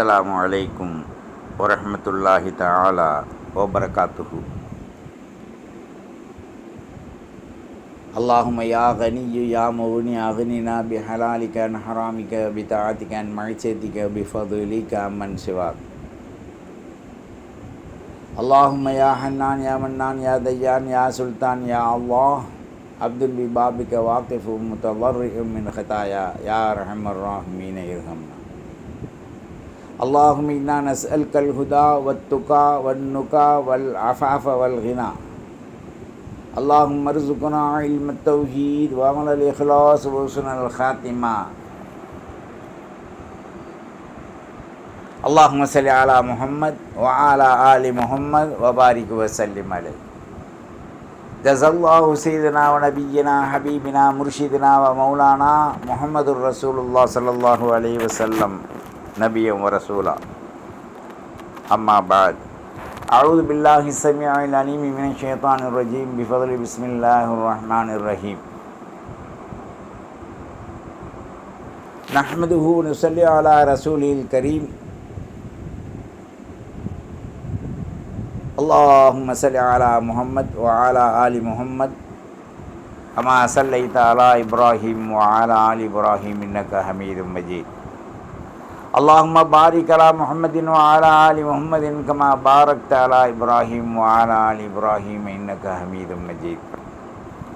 عليكم ورحمة الله تعالى وبركاته. اللهم يا غني يا مغني أغننا بحلالك عن حرامك بطاعتك عن معصيتك بفضلك عمن سواك. اللهم يا حنان يا منان يا ديان يا سلطان يا الله عبد ببابك واقف متضرع من خطايا يا أرحم الراحمين ارحمنا. اللهم إنا نسألك الهدى والتقى والنقى والعفاف والغنى. اللهم ارزقنا علم التوحيد وعمل الإخلاص وحسن الخاتمة. اللهم صل على محمد وعلى آل محمد وبارك وسلم عليه. جزا الله سيدنا ونبينا حبيبنا مرشدنا ومولانا محمد رسول الله صلى الله عليه وسلم. نبيا ورسولا. أما بعد أعوذ بالله السميع العليم من الشيطان الرجيم. بفضل بسم الله الرحمن الرحيم. نحمده ونصلي على رسوله الكريم. اللهم صل على محمد وعلى آل محمد. كما صليت على إبراهيم وعلى آل إبراهيم إنك حميد مجيد. اللهم بارك على محمد وعلى آل محمد كما باركت على إبراهيم وعلى آل إبراهيم إنك حميد مجيد.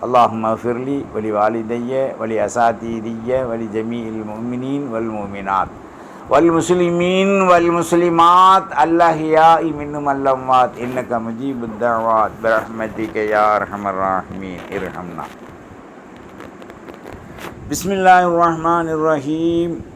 اللهم اغفر لي ولوالدي ولأساتذتي ولجميع المؤمنين والمؤمنات والمسلمين والمسلمات. الأحياء منهم الأموات إنك مجيب الدعوات. برحمتك يا أرحم الراحمين. ارحمنا. بسم الله الرحمن الرحيم.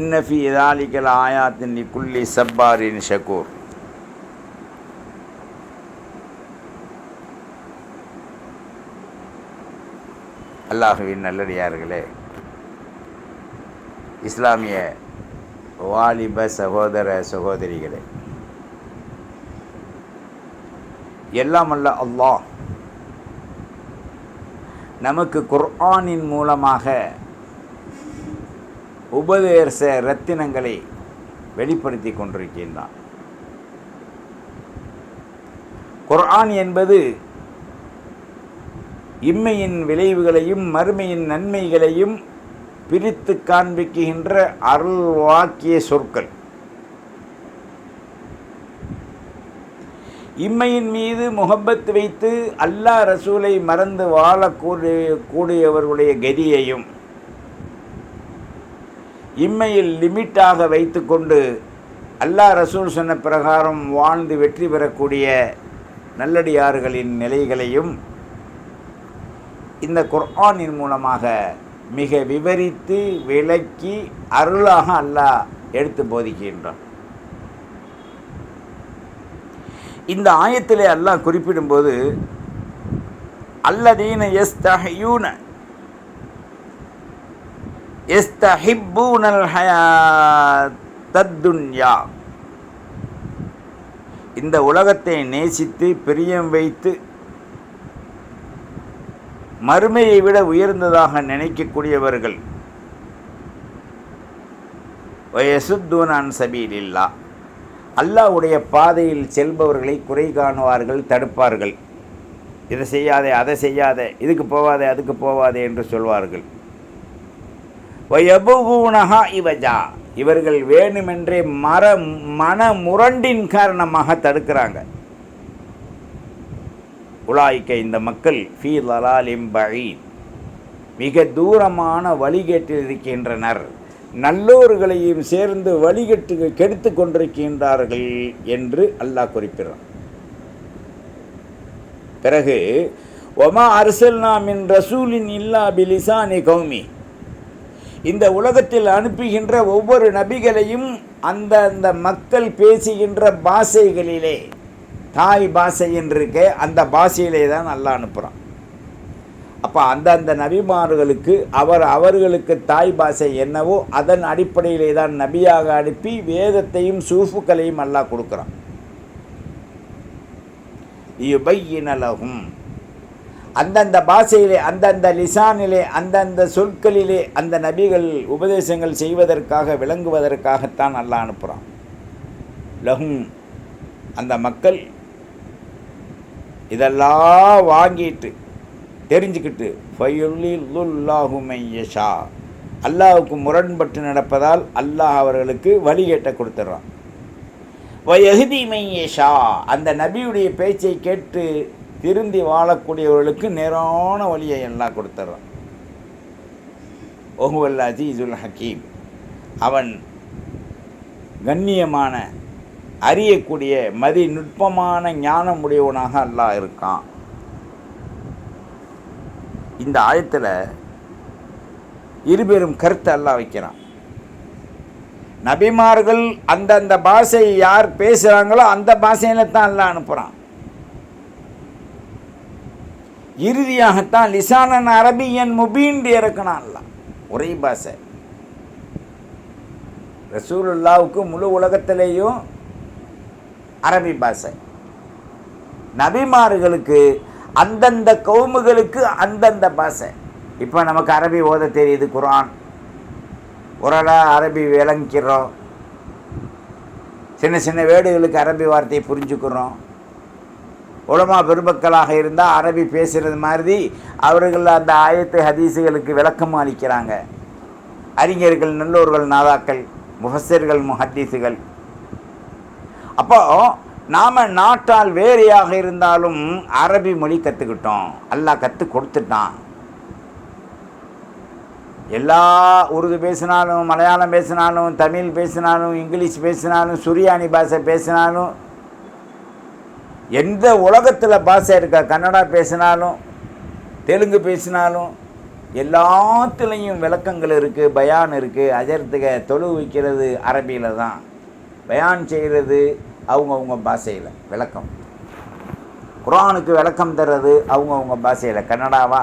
இன்னஃபி இதாலிக்கல் ஆயாத்தின் குல்லி சப்பாரின் ஷக்கூர் அல்லாஹுவின் நல்லடியார்களே இஸ்லாமிய வாலிப சகோதர சகோதரிகளே எல்லாம் அல்ல அல்லாஹ் நமக்கு குர்ஆனின் மூலமாக உபதேச ரத்தினங்களை வெளிப்படுத்தி கொண்டிருக்கின்றான். குர்ஆன் என்பது இம்மையின் விளைவுகளையும் மறுமையின் நன்மைகளையும் பிரித்து காண்பிக்குகின்ற அருள் வாக்கிய சொற்கள். இம்மையின் மீது முகப்பத் வைத்து அல்லாஹ் ரசூலை மறந்து வாழக்கூடிய கூடியவர்களுடைய கதியையும் இம்மையில் லிமிட்டாக வைத்துக்கொண்டு அல்லாஹ் ரசூல் சொன்ன பிரகாரம் வாழ்ந்து வெற்றி பெறக்கூடிய நல்லடியார்களின் நிலைகளையும் இந்த குர்ஆனின் மூலமாக மிக விவரித்து விளக்கி அருளாக அல்லாஹ் எடுத்து போதிக்கின்றான். இந்த ஆயத்திலே அல்லாஹ் குறிப்பிடும்போது அல்லதீன எஸ் தஹயூன எஸ்தஹிப்பூனல் ஹயாத்தத்துன்யா இந்த உலகத்தை நேசித்து பிரியம் வைத்து மறுமையை விட உயர்ந்ததாக நினைக்கக்கூடியவர்கள். வயசுத்தூனான் சபீலில்லா. அல்லாவுடைய பாதையில் செல்பவர்களை குறை காணுவார்கள் தடுப்பார்கள். இதை செய்யாதே அதை செய்யாதே இதுக்கு போவாதே அதுக்கு போவாதே என்று சொல்வார்கள். வயபுகூனஹா இவஜா. இவர்கள் வேணுமென்றே மர மன முரண்டின் காரணமாக தடுக்கிறாங்க. உலாய்க்க இந்த மக்கள் ஃபீ லலாலிம் பழீத் மிக தூரமான வழிகேட்டில் இருக்கின்றனர். நல்லோர்களையும் சேர்ந்து வழிகட்டு கெடுத்து கொண்டிருக்கின்றார்கள் என்று அல்லாஹ் குறிப்பிடுறான். பிறகு ஒமா அரசல்னா மின் ரசூலின் இல்லா பிலிசானி கௌமி? இந்த உலகத்தில் அனுப்புகின்ற ஒவ்வொரு நபிகளையும் அந்த அந்த மக்கள் பேசுகின்ற பாஷைகளிலே தாய் பாஷை என்று இருக்க அந்த பாஷையிலே தான் நல்லா அனுப்புகிறான் அப்போ அந்தந்த நபிமார்களுக்கு அவர் அவர்களுக்கு தாய் பாஷை என்னவோ அதன் அடிப்படையிலே தான் நபியாக அனுப்பி வேதத்தையும் சூஃபுக்களையும் அல்லாஹ் கொடுக்குறான். யுபையினலகும் அந்தந்த பாஷையிலே அந்தந்த லிசானிலே அந்தந்த சொற்களிலே அந்த நபிகள் உபதேசங்கள் செய்வதற்காக விளங்குவதற்காகத்தான் அல்லாஹ் அனுப்புகிறான் லகும் அந்த மக்கள் இதெல்லாம் வாங்கிட்டு தெரிஞ்சுக்கிட்டு ஃபயுல்லாஹுமையஷா அல்லாஹுக்கு முரண்பட்டு நடப்பதால் அல்லாஹ் அவர்களுக்கு வழிகேட்ட கொடுத்துட்றான் வயகுதி மையஷா. அந்த நபியுடைய பேச்சை கேட்டு திருந்தி வாழக்கூடியவர்களுக்கு நேரான வழியை எல்லாம் கொடுத்துட்றான் ஒஹுவல் அஜீசுல் ஹக்கீம் அவன் கண்ணியமான அறியக்கூடிய மதி நுட்பமான ஞானம் உடையவனாக அல்லாஹ் இருக்கான். இந்த ஆயத்தில் இருபெரும் கருத்தை அல்லாஹ் வைக்கிறான். நபிமார்கள் அந்தந்த பாஷை யார் பேசுகிறாங்களோ அந்த பாஷையில தான் அல்லாஹ் அனுப்புகிறான் இறுதியாகத்தான் லிசானன் அரபியன் முபீன் இறக்கணும் அல்லாஹ். ஒரே பாஷை. ரசூலுல்லாவுக்கு முழு உலகத்திலேயும் அரபி பாஷை. நபிமார்களுக்கு அந்தந்த கவுமுகளுக்கு அந்தந்த பாஷை. இப்போ நமக்கு அரபி ஓத தெரியுது குரான் ஓரளவு அரபி விளங்கிக்கிறோம். சின்ன சின்ன வேடுகளுக்கு அரபி வார்த்தையை புரிஞ்சுக்கிறோம். உலமா பெருமக்களாக இருந்தால் அரபி பேசுகிறது மாதிரி அவர்கள் அந்த ஆயத்து ஹதீஸுகளுக்கு விளக்கம் அளிக்கிறாங்க. அறிஞர்கள் நல்லோர்கள் நாதாக்கள் முஹசர்கள் முஹத்தீசுகள். அப்போ நாம் நாட்டால் வேறையாக இருந்தாலும் அரபி மொழி கற்றுக்கிட்டோம் அல்லாஹ் கற்றுக் கொடுத்துட்டான். எல்லா உருது பேசினாலும் மலையாளம் பேசினாலும் தமிழ் பேசினாலும் இங்கிலீஷ் பேசினாலும் சுரியானி பாஷை பேசினாலும் எந்த உலகத்தில் பாஷை இருக்கா? கன்னடா பேசினாலும் தெலுங்கு பேசினாலும் எல்லாத்துலேயும் விளக்கங்கள் இருக்குது பயான் இருக்குது அஜர்த்துக தொழு வைக்கிறது அரபியில் தான். பயான் செய்கிறது அவங்கவுங்க பாஷையில் விளக்கம். குரானுக்கு விளக்கம் தர்றது அவங்கவுங்க பாஷையில். கன்னடாவா?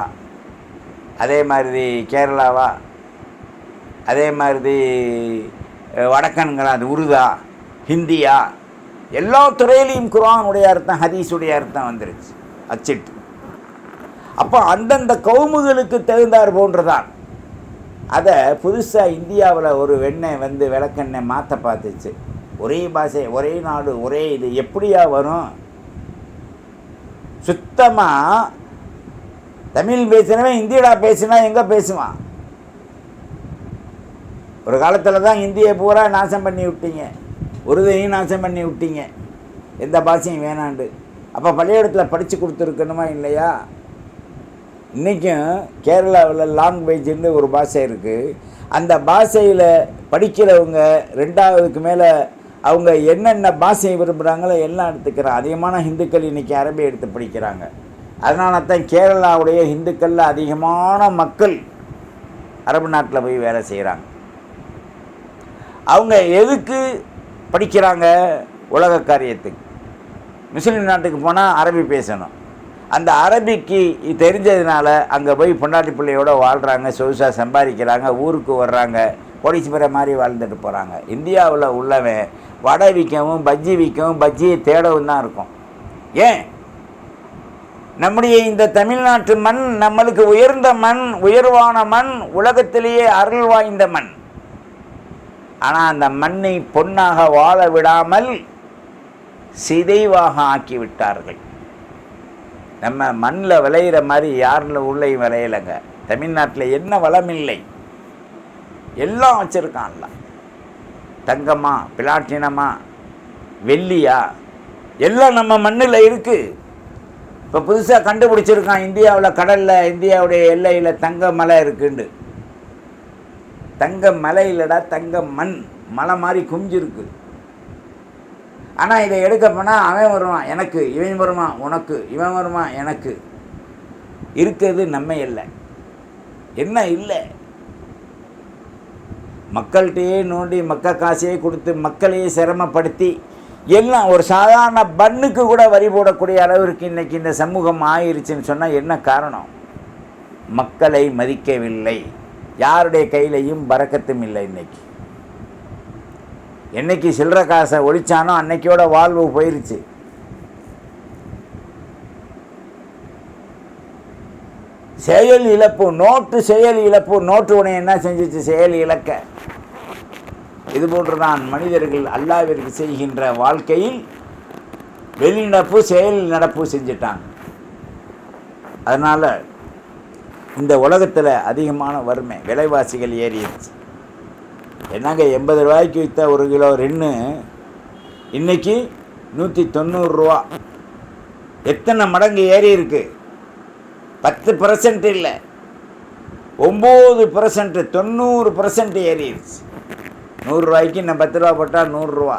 அதே மாதிரி கேரளாவா? அதே மாதிரி அஹ், வடக்கன்களா? அது உருதா? ஹிந்தியா? எல்லா துறையிலையும் குரானுடைய அர்த்தம் ஹதீஸுடைய அர்த்தம் வந்துருச்சு. அச்சிட்டு. அப்போ அந்தந்த கவுமுகளுக்கு தகுந்தார் போன்றுதான். அதை புதுசாக இந்தியாவில் ஒரு வெண்ணெய் வந்து விளக்கெண்ணெய் மாற்ற பார்த்துச்சு. ஒரே பாஷை ஒரே நாடு ஒரே இது. எப்படியா வரும்? சுத்தமாக தமிழ் பேசினவன் இந்தியடா பேசினா எங்கே பேசுவான்? ஒரு காலத்தில் தான் இந்தியை பூரா நாசம் பண்ணி விட்டீங்க. உருதையும் நாசம் பண்ணி விட்டீங்க. எந்த பாஷையும் வேணாண்டு. அப்போ பள்ளியிடத்தில் படித்து கொடுத்துருக்கணுமா இல்லையா? இன்றைக்கும் கேரளாவில் லாங்குவேஜ்னு ஒரு பாஷை இருக்குது அந்த பாஷையில் படிக்கிறவங்க ரெண்டாவதுக்கு மேலே அவங்க என்னென்ன பாஷையை விரும்புகிறாங்களோ எல்லாம் எடுத்துக்கிறாங்க. அதிகமான ஹிந்துக்கள் இன்றைக்கி அரபி எடுத்து படிக்கிறாங்க. அதனால தான் கேரளாவுடைய ஹிந்துக்களில் அதிகமான மக்கள் அரபு நாட்டில் போய் வேலை செய்கிறாங்க அவங்க எதுக்கு படிக்கிறாங்க உலக காரியத்துக்கு. முஸ்லீம் நாட்டுக்கு போனால் அரபி பேசணும். அந்த அரபிக்கு தெரிஞ்சதுனால அங்கே போய் பொண்டாட்டி பிள்ளையோட வாழ்கிறாங்க சொகுசாக சம்பாதிக்கிறாங்க ஊருக்கு வர்றாங்க கோடீஸ்வர மாதிரி வாழ்ந்துட்டு போகிறாங்க இந்தியாவில் உள்ளவன் வடை விற்கவும் பஜ்ஜி விற்கவும் பஜ்ஜியை தேடவும் தான் இருக்கும். ஏன்? நம்முடைய இந்த தமிழ்நாட்டு மண் நம்மளுக்கு உயர்ந்த மண் உயர்வான மண் உலகத்திலேயே அருள் வாய்ந்த மண். ஆனால் அந்த மண்ணை பொன்னாக வாழ விடாமல் சிதைவாக ஆக்கி விட்டார்கள் நம்ம மண்ணில் விளையிற மாதிரி யாரில் உள்ளேயும் விளையலைங்க. தமிழ்நாட்டில் என்ன வளம் இல்லை எல்லாம். வச்சுருக்கான்ல தங்கமா பிளாட்டினமா வெள்ளியா எல்லாம் நம்ம மண்ணில் இருக்குது இப்போ புதுசாக கண்டுபிடிச்சிருக்கான் இந்தியாவில் கடலில் இந்தியாவுடைய எல்லையில் தங்க மலை இருக்குண்டு தங்க மலை இல்லைடா தங்க மண். மலை மாதிரி குமிஞ்சிருக்கு. ஆனால் இதை எடுக்க போனால் அவன் வருவான் எனக்கு. இவன் வருவான் உனக்கு. இவன் வருவான் எனக்கு. இருக்கிறது நம்ம இல்லை என்ன இல்லை? மக்கள்கிட்டயே நோண்டி மக்க காசையே கொடுத்து மக்களையே சிரமப்படுத்தி எல்லாம் ஒரு சாதாரண பண்ணுக்கு கூட வரி போடக்கூடிய அளவிற்கு இன்றைக்கி இந்த சமூகம் ஆயிருச்சுன்னு சொன்னால் என்ன காரணம்? மக்களை மதிக்கவில்லை. யாருடைய கையிலையும் பறக்கத்தும் இல்லை இன்னைக்கு. என்னைக்கு சில்லற காசை ஒழிச்சானோ அன்னைக்கோட வாழ்வு போயிருச்சு. செயல் இழப்பு நோட்டு செயல் இழப்பு நோட்டு உனைய என்ன செஞ்சிச்சு? செயல் இழக்க. இது போன்றுதான் மனிதர்கள் அல்லாவிற்கு செய்கின்ற வாழ்க்கையில் வெளிநடப்பு செயல் நடப்பு செஞ்சிட்டாங்க. அதனால் இந்த உலகத்தில் அதிகமான வறுமை விலைவாசிகள் ஏறிடுச்சு. என்னங்க எண்பது ரூபாய்க்கு விற்ற ஒரு கிலோ ரென்னு இன்றைக்கி நூற்றி தொண்ணூறுரூவா எத்தனை மடங்கு ஏறி இருக்கு? பத்து பர்சன்ட் இல்லை. ஒம்பது பர்சன்ட் தொண்ணூறு பர்சன்ட் ஏறிடுச்சு. நூறுரூவாய்க்கு நான் பத்து ரூபா போட்டால் நூறுரூவா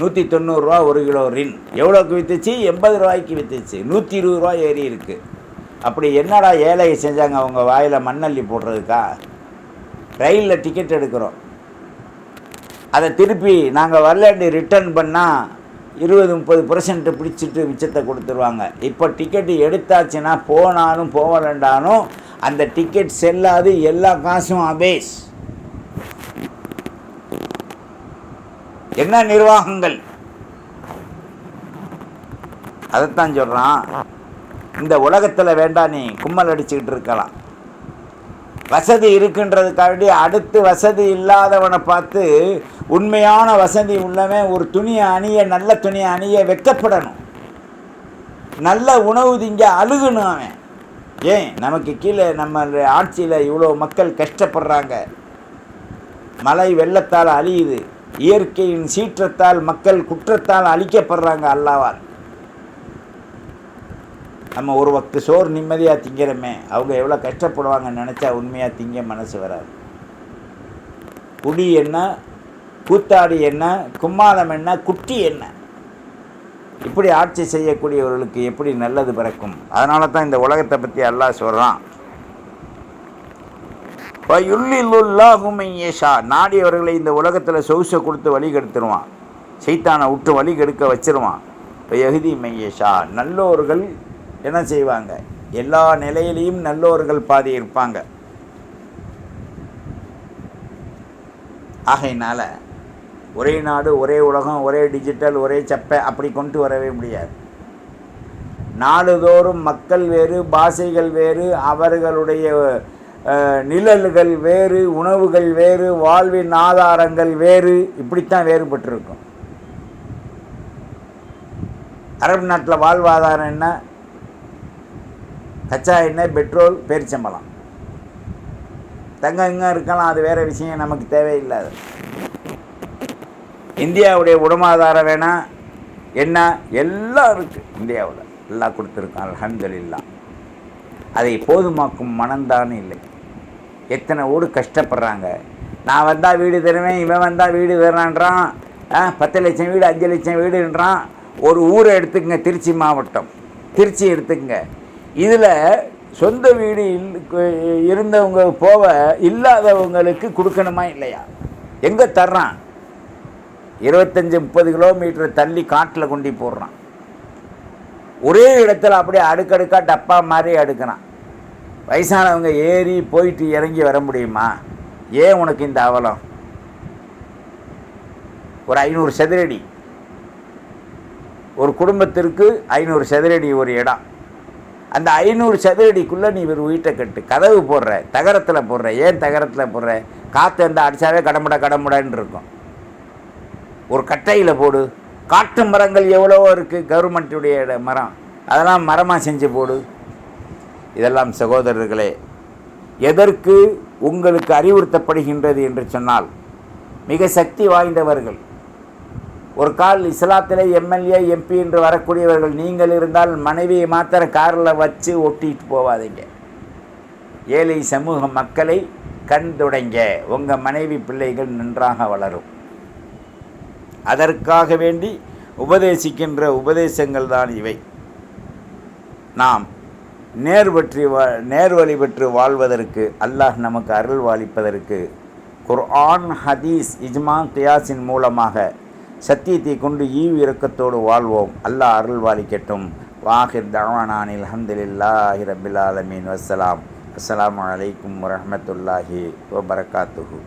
நூற்றி தொண்ணூறுரூவா ஒரு கிலோ ரின். எவ்வளோக்கு விற்றுச்சு எண்பது ரூபாய்க்கு விற்றுச்சு நூற்றி இருபது ரூபா ஏறி இருக்கு. அப்படி என்னடா ஏழையை செஞ்சாங்க அவங்க வாயில் மண்ணள்ளி போடுறதுக்கா? ரயிலில் டிக்கெட் எடுக்கிறோம். அதை திருப்பி நாங்கள் வரலாண்டி ரிட்டர்ன் பண்ணால் இருபது முப்பது பர்சன்ட் பிடிச்சிட்டு மிச்சத்தை கொடுத்துருவாங்க. இப்போ டிக்கெட்டு எடுத்தாச்சுன்னா போனாலும் போகலண்டாலும் அந்த டிக்கெட் செல்லாது எல்லா காசும் அபேஸ் என்ன நிர்வாகங்கள்? அதைத்தான் சொல்கிறான் இந்த உலகத்தில் வேண்டாம் நீ கும்மல் அடிச்சுக்கிட்டு இருக்கலாம். வசதி இருக்குன்றதுக்காண்டி அடுத்து வசதி இல்லாதவனை பார்த்து உண்மையான வசதி உள்ளவன் ஒரு துணியை அணிய நல்ல துணியை அணிய வெக்கப்படணும் நல்ல உணவு திங்க அழுகணும் அவன். ஏன்? நமக்கு கீழே நம்ம ஆட்சியில் இவ்வளோ மக்கள் கஷ்டப்படுறாங்க. மழை வெள்ளத்தால் அழியுது. இயற்கையின் சீற்றத்தால் மக்கள் குற்றத்தால் அழிக்கப்படுறாங்க அல்லாவால். நம்ம ஒரு வக்கு சோறு நிம்மதியாக திங்கிறோமே அவங்க எவ்வளோ கஷ்டப்படுவாங்கன்னு நினச்சா உண்மையாக திங்க மனசு வராது. குடி என்ன கூத்தாடி என்ன கும்மாளம் என்ன குட்டி என்ன? இப்படி ஆட்சி செய்யக்கூடியவர்களுக்கு எப்படி நல்லது பிறக்கும்? அதனால தான் இந்த உலகத்தை பற்றி அல்லாஹ் சொல்கிறான் யுல்லில்லாஹுமையேஷா நாடியவர்களை இந்த உலகத்தில் சொகுசை கொடுத்து வழி கெடுத்துருவான். சைத்தானை விட்டு வழி கெடுக்க வச்சிருவான். இப்போ எகுதி மையேஷா நல்லோர்கள் என்ன செய்வாங்க? எல்லா நிலையிலையும் நல்லோர்கள் பாதி இருப்பாங்க ஆகையினால ஒரே நாடு ஒரே உலகம் ஒரே டிஜிட்டல் ஒரே சப்பை அப்படி கொண்டு வரவே முடியாது. நாடுதோறும் மக்கள் வேறு பாஷைகள் வேறு அவர்களுடைய நிழல்கள் வேறு உணவுகள் வேறு வாழ்வின் ஆதாரங்கள் வேறு இப்படித்தான் வேறுபட்டிருக்கும். அரபு நாட்டில் வாழ்வாதாரம் என்ன? கச்சா எண்ணெய் பெட்ரோல் பேரிச்சம்பழம். தங்கம் இங்கே இருக்கலாம் அது வேறு விஷயம் நமக்கு தேவையில்லாது இந்தியாவுடைய உடமாதாரம் வேணாம் என்ன? எல்லாம் இருக்குது இந்தியாவில் எல்லாம் கொடுத்துருக்கான் அல்ஹம்துலில்லாஹ் அதை போதுமாக்கும் மனம்தான் இல்லை. எத்தனை ஓடு கஷ்டப்படுறாங்க. நான் வந்தால் வீடு தருவேன் இவன் வந்தால் வீடு தரான்றான் பத்து லட்சம் வீடு அஞ்சு லட்சம் வீடுன்றான். ஒரு ஊரை எடுத்துக்கங்க திருச்சி மாவட்டம். திருச்சி எடுத்துக்கங்க. இதில் சொந்த வீடு இல்- இருந்தவங்க போக இல்லாதவங்களுக்கு கொடுக்கணுமா இல்லையா? எங்கே தர்றான்? இருபத்தஞ்சி முப்பது கிலோமீட்டர் தள்ளி காட்டில் கொண்டு போடுறான். ஒரே இடத்துல அப்படியே அடுக்கடுக்காக டப்பா மாதிரி அடுக்கிறான். வயசானவங்க ஏறி போயிட்டு இறங்கி வர முடியுமா? ஏன் உனக்கு இந்த அவலம்? ஒரு ஐநூறு சதுரடி ஒரு குடும்பத்திற்கு ஐநூறு சதுரடி ஒரு இடம். அந்த ஐநூறு சதுரடிக்குள்ளே நீ ஒரு வீட்டை கட்டு. கதவு போடுற தகரத்தில் போடுற ஏன் தகரத்தில் போடுற? காற்று இருந்தால் அடித்தாவே கடமுட கடமுடன்னு இருக்கும். ஒரு கட்டையில் போடு. காட்டு மரங்கள் எவ்வளவோ இருக்குது கவர்மெண்ட்டுடைய மரம். அதெல்லாம் மரமாக செஞ்சு போடு. இதெல்லாம் சகோதரர்களே எதற்கு உங்களுக்கு அறிவுறுத்தப்படுகின்றது என்று சொன்னால் மிக சக்தி வாய்ந்தவர்கள் ஒரு கால் இஸ்லாத்திலே எம்எல்ஏ எம்பி என்று வரக்கூடியவர்கள் நீங்கள் இருந்தால் மனைவியை மாத்திர காரில் வச்சு ஒட்டிட்டு போவாதீங்க. ஏழை சமூக மக்களை கண்துடைங்க உங்கள் மனைவி பிள்ளைகள் நன்றாக வளரும். அதற்காக வேண்டி உபதேசிக்கின்ற உபதேசங்கள் தான் இவை. நாம் நேர் பற்றி வா நேர்வழி பெற்று வாழ்வதற்கு அல்லாஹ் நமக்கு அருள் வாளிப்பதற்கு குர்ஆன் ஹதீஸ் இஜ்மா கியாஸின் மூலமாக சத்தியத்தை கொண்டு ஈவு இரக்கத்தோடு வாழ்வோம். அல்லாஹ் அருள்வாலிக்கட்டும் வாஹிர் தவானானில் அல்ஹம்துலில்லாஹி ரபில் ஆலமீன். வசலாம் அஸ்லாம் வலைக்கம் வரமத்துல்லாஹி வபரகாத்துஹு.